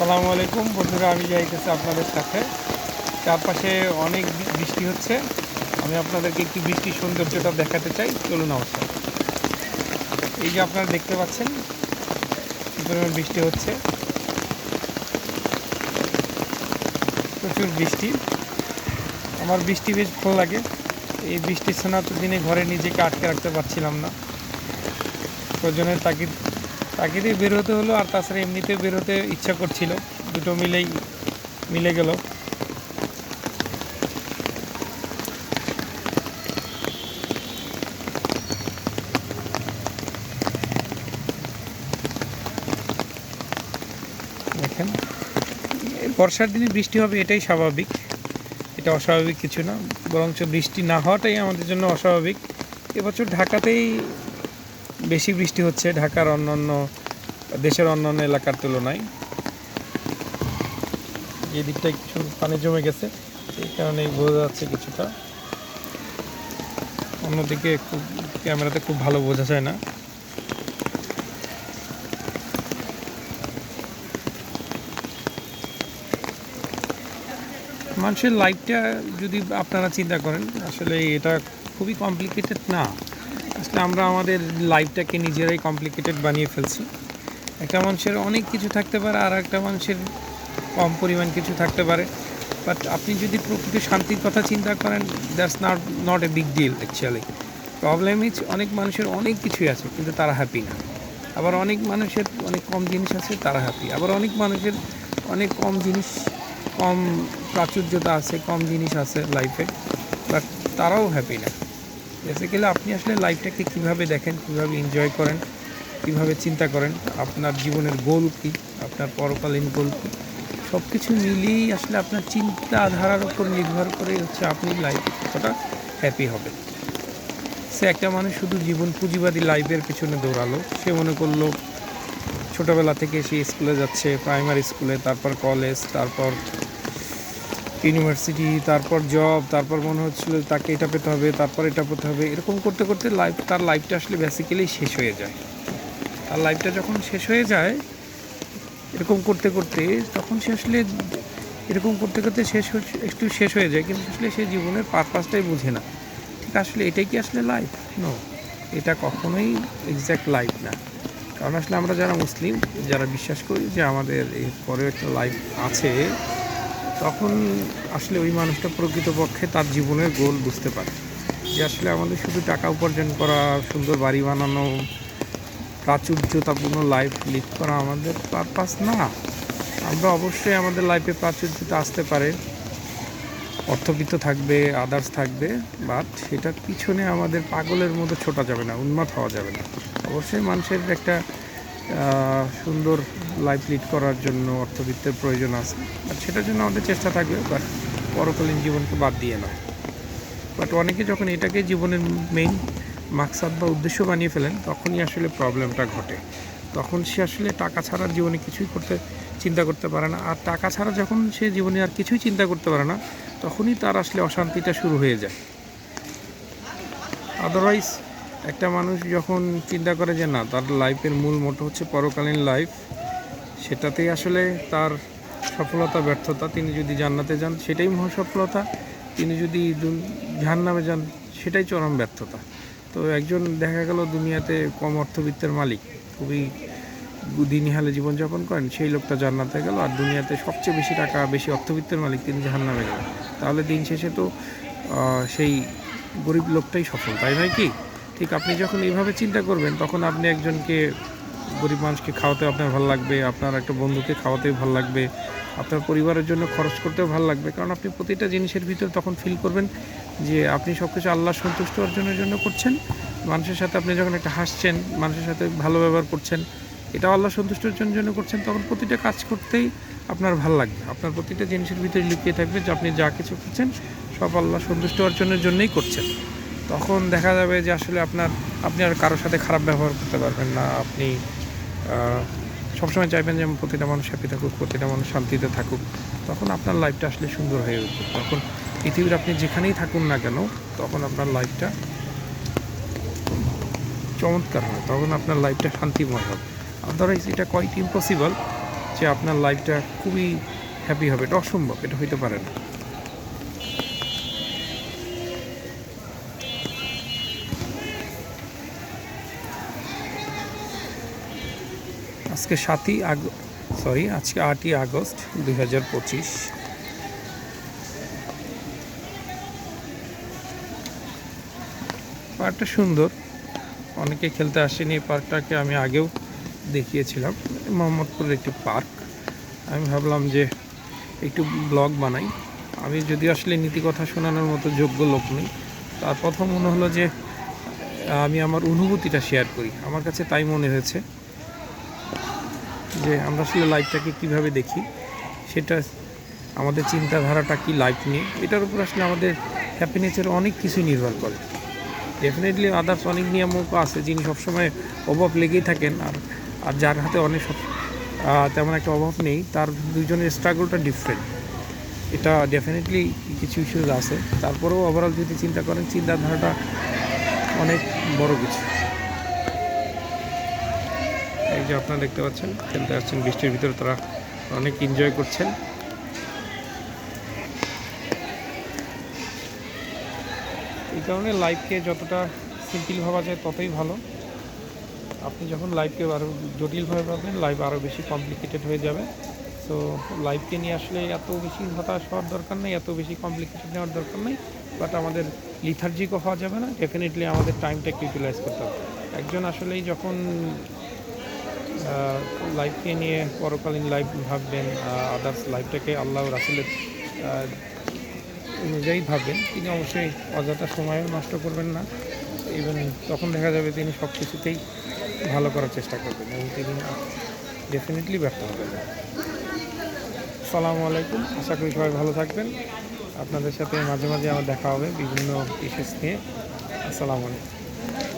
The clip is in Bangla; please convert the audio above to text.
আসসালামু আলাইকুম। বন্ধুরা, আমি যাইতেছি আপনাদের সাথে। চারপাশে অনেক বৃষ্টি হচ্ছে। আমি আপনাদেরকে একটু বৃষ্টির সৌন্দর্যটা দেখাতে চাই। চলুন অবশ্যই। এই যে আপনারা দেখতে পাচ্ছেন পরিমাণ বৃষ্টি হচ্ছে। প্রচুর বৃষ্টি। আমার বৃষ্টি বেশ ভালো লাগে। এই বৃষ্টির স্নাত দিনে ঘরে নিজেকে আটকে রাখতে পারছিলাম না। প্রয়োজনের তাগিদ তাগিদে বেরোতে হলো আর তাছাড়া এমনিতে বেরোতে ইচ্ছা করছিল। দুটো মিলেই মিলে গেল। দেখেন বর্ষার দিনে বৃষ্টি হবে এটাই স্বাভাবিক, এটা অস্বাভাবিক কিছু না, বরঞ্চ বৃষ্টি না হওয়াটাই আমাদের জন্য অস্বাভাবিক। এবছর ঢাকাতেই বেশি বৃষ্টি হচ্ছে ঢাকার অন্যান্য দেশের অন্যান্য এলাকার তুলনায়। এই দিকটায় কিছু পানি জমে গেছে, এই কারণেই বোঝা যাচ্ছে কিছুটা। অন্যদিকে খুব ক্যামেরাতে খুব ভালো বোঝা যায় না। মানুষের লাইফটা যদি আপনারা চিন্তা করেন, আসলে এটা খুবই কমপ্লিকেটেড না। আসলে আমরা আমাদের লাইফটাকে নিজেরাই কমপ্লিকেটেড বানিয়ে ফেলছি। একটা মানুষের অনেক কিছু থাকতে পারে আর একটা মানুষের কম পরিমাণ কিছু থাকতে পারে। বাট আপনি যদি প্রকৃত শান্তির কথা চিন্তা করেন that's not not a big deal actually problem is অনেক মানুষের অনেক কিছুই আছে, কিন্তু তারা হ্যাপি না। আবার অনেক মানুষের অনেক কম জিনিস আছে, তারা হ্যাপি আবার অনেক মানুষের অনেক কম জিনিস, কম প্রাচুর্যতা আছে, কম জিনিস আছে লাইফে বাট তারাও হ্যাপি না। বেসিক্যালি আপনি আসলে লাইফটাকে কীভাবে দেখেন, কীভাবে এনজয় করেন, কীভাবে চিন্তা করেন? আপনার জীবনের গোল কী? আপনার পরকালীন গোল কী? সব কিছু মিলিয়েই আসলে আপনার চিন্তাধারার উপর নির্ভর করে হচ্ছে আপনি লাইফ কতটা হ্যাপি হবে সে একটা মানুষ শুধু জীবন পুঁজিবাদী লাইফের পিছনে দৌড়ালো। সে মনে করল, ছোটোবেলা থেকে সে স্কুলে যাচ্ছে প্রাইমারি স্কুলে তারপর কলেজ তারপর ইউনিভার্সিটি, তারপর জব তারপর মনে হচ্ছিল তাকে এটা পেতে হবে, তারপর এটা পেতে হবে, এরকম করতে করতে লাইফ তার লাইফটা আসলে বেসিক্যালি শেষ হয়ে যায়। তার লাইফটা যখন শেষ হয়ে যায়, এরকম করতে করতে তখন সে আসলে, এরকম করতে করতে শেষ একটু শেষ হয়ে যায়, কিন্তু আসলে সে জীবনের পারপাসটাই বোঝে না। ঠিক আসলে এটাই কি আসলে লাইফ নো এটা কখনোই এক্স্যাক্ট লাইফ না। কারণ আসলে আমরা যারা মুসলিম, যারা বিশ্বাস করি যে আমাদের এর পরেও একটা লাইফ আছে তখন আসলে ওই মানুষটা প্রকৃতপক্ষে তার জীবনের গোল বুঝতে পারে। যে আসলে আমাদের শুধু টাকা উপার্জন করা, সুন্দর বাড়ি বানানো, প্রাচুর্যতাপূর্ণ লাইফ লিড করা আমাদের পারপাস না। আমরা অবশ্যই আমাদের লাইফে প্রাচুর্যতা আসতে পারে। অর্থবিত্ত থাকবে আদার্স থাকবে বাট সেটার পিছনে আমাদের পাগলের মতো ছোটা যাবে না, উন্মাদ হওয়া যাবে না। অবশ্যই মানুষের একটা সুন্দর লাইফ লিড করার জন্য অর্থবিত্তের প্রয়োজন আছে। বাট সেটার জন্য আমাদের চেষ্টা থাকবে বাট পরকালীন জীবনকে বাদ দিয়ে নয়। বাট অনেকে যখন এটাকে জীবনের মেইন মাকসাদ বা উদ্দেশ্য বানিয়ে ফেলেন, তখনই আসলে প্রবলেমটা ঘটে। তখন সে আসলে টাকা ছাড়া জীবনে কিছুই করতে, চিন্তা করতে পারে না। আর টাকা ছাড়া যখন সে জীবনে আর কিছুই চিন্তা করতে পারে না, তখনই তার আসলে অশান্তিটা শুরু হয়ে যায়। আদারওয়াইজ একটা মানুষ যখন চিন্তা করে যে না, তার লাইফের মূল মোটো হচ্ছে পরকালীন লাইফ সেটাতেই আসলে তার সফলতা, ব্যর্থতা, তিনি যদি জান্নাতে যান, সেটাই মহাসফলতা তিনি যদি জাহান্নামে যান, সেটাই চরম ব্যর্থতা। তো একজন দেখা গেল দুনিয়াতে কম অর্থবিত্তের মালিক, খুবই দিনহালে জীবনযাপন করেন, সেই লোকটা জান্নাতে গেল। আর দুনিয়াতে সবচেয়ে বেশি টাকা, বেশি অর্থবিত্তের মালিক তিনি জাহান্নামে গেলেন। তাহলে দিন শেষে তো সেই গরিব লোকটাই সফল, তাই নয় কি? ঠিক, আপনি যখন এইভাবে চিন্তা করবেন, তখন আপনি একজনকে, গরিব মানুষকে খাওয়াতে আপনার ভালো লাগবে, আপনার একটা বন্ধুকে খাওয়াতেও ভালো লাগবে, আপনার পরিবারের জন্য খরচ করতেও ভালো লাগবে। কারণ আপনি প্রতিটা জিনিসের ভিতর তখন ফিল করবেন যে, আপনি সব কিছু আল্লাহ সন্তুষ্ট অর্জনের জন্য করছেন। মানুষের সাথে আপনি যখন একটা হাসছেন, মানুষের সাথে ভালো ব্যবহার করছেন এটা আল্লাহ সন্তুষ্ট অর্জনের জন্য করছেন, তখন প্রতিটা কাজ করতেই আপনার ভালো লাগবে। আপনার প্রতিটা জিনিসের ভিতরে লুকিয়ে থাকবে যে, আপনি যা কিছু করছেন, সব আল্লাহ সন্তুষ্ট অর্জনের জন্যই করছেন। তখন দেখা যাবে যে আসলে আপনার, আপনি আর কারোর সাথে খারাপ ব্যবহার করতে পারবেন না। আপনি সবসময় চাইবেন যে প্রতিটা মানুষ হ্যাপি থাকুক, প্রতিটা মানুষ শান্তিতে থাকুক। তখন আপনার লাইফটা আসলে সুন্দর হয়ে উঠবে। তখন পৃথিবীর আপনি যেখানেই থাকুন না কেন, তখন আপনার লাইফটা চমৎকার হবে। তখন আপনার লাইফটা শান্তিময় হবে। আদারওয়াইজ এটা কোয়াইট ইম্পসিবল যে আপনার লাইফটা খুবই হ্যাপি হবে। এটা অসম্ভব, এটা হইতে পারে না। আজকে সাতই আগ সরি আজকে আটই আগস্ট দুই হাজার পঁচিশ। পার্কটা সুন্দর। অনেকে খেলতে আসেনি, এই পার্কটাকে আমি আগেও দেখিয়েছিলাম। মোহাম্মদপুরের একটি পার্ক। আমি ভাবলাম যে একটু ব্লগ বানাই। আমি যদি আসলে নীতি কথা শোনানোর মতো যোগ্য লোক নই। তার প্রথম মনে হলো যে, আমি আমার অনুভূতিটা শেয়ার করি। আমার কাছে তাই মনে হয়েছে। যে আমরা আসলে লাইফটাকে কীভাবে দেখি, সেটা আমাদের চিন্তাধারাটা কি লাইফ নিয়ে, এটার উপর আসলে আমাদের হ্যাপিনেসের অনেক কিছুই নির্ভর করে। ডেফিনেটলি আদার্স অনেক নিয়ামকও আছে যিনি সবসময় অভাব লেগেই থাকেন, আর আর যার হাতে অনেক সব তেমন একটা অভাব নেই, তার দুজনের স্ট্রাগলটা ডিফারেন্ট এটা ডেফিনেটলি কিছু ইস্যুজ আছে। তারপরেও ওভারঅল যদি চিন্তা করেন, চিন্তাধারাটা অনেক বড় কিছু। যে আপনারা দেখতে পাচ্ছেন, খেলতে আসছেন, বৃষ্টির ভিতরে তারা অনেক এনজয় করছেন। এই কারণে লাইফকে যতটা সিম্পল ভাবা যায় ততই ভালো। আপনি যখন লাইফকে আরও জটিলভাবে ভাববেন লাইফ আরও বেশি কমপ্লিকেটেড হয়ে যাবে। তো লাইফকে নিয়ে আসলে এত বেশি হতাশ হওয়ার দরকার নেই, এত বেশি কমপ্লিকেটেড নেওয়ার দরকার নেই। বাট আমাদের লিথার্জিকও হওয়া যাবে না। ডেফিনেটলি আমাদের টাইমটা ইউটিলাইজ করতে হবে। একজন আসলেই যখন লাইফকে নিয়ে পরকালীন লাইফ ভাববেন আদার্স লাইফটাকে আল্লাহ রাসুলের অনুযায়ী ভাববেন। তিনি অবশ্যই অযথা সময়ও নষ্ট করবেন না। এবং তখন দেখা যাবে তিনি সব কিছুতেই ভালো করার চেষ্টা করবেন এবং তিনি ডেফিনেটলি ব্যর্থ হবেন। সালামু আলাইকুম। আশা করি সবাই ভালো থাকবেন। আপনাদের সাথে মাঝে মাঝে আমার দেখা হবে বিভিন্ন ইস্যুস নিয়ে। আসসালামু আলাইকুম।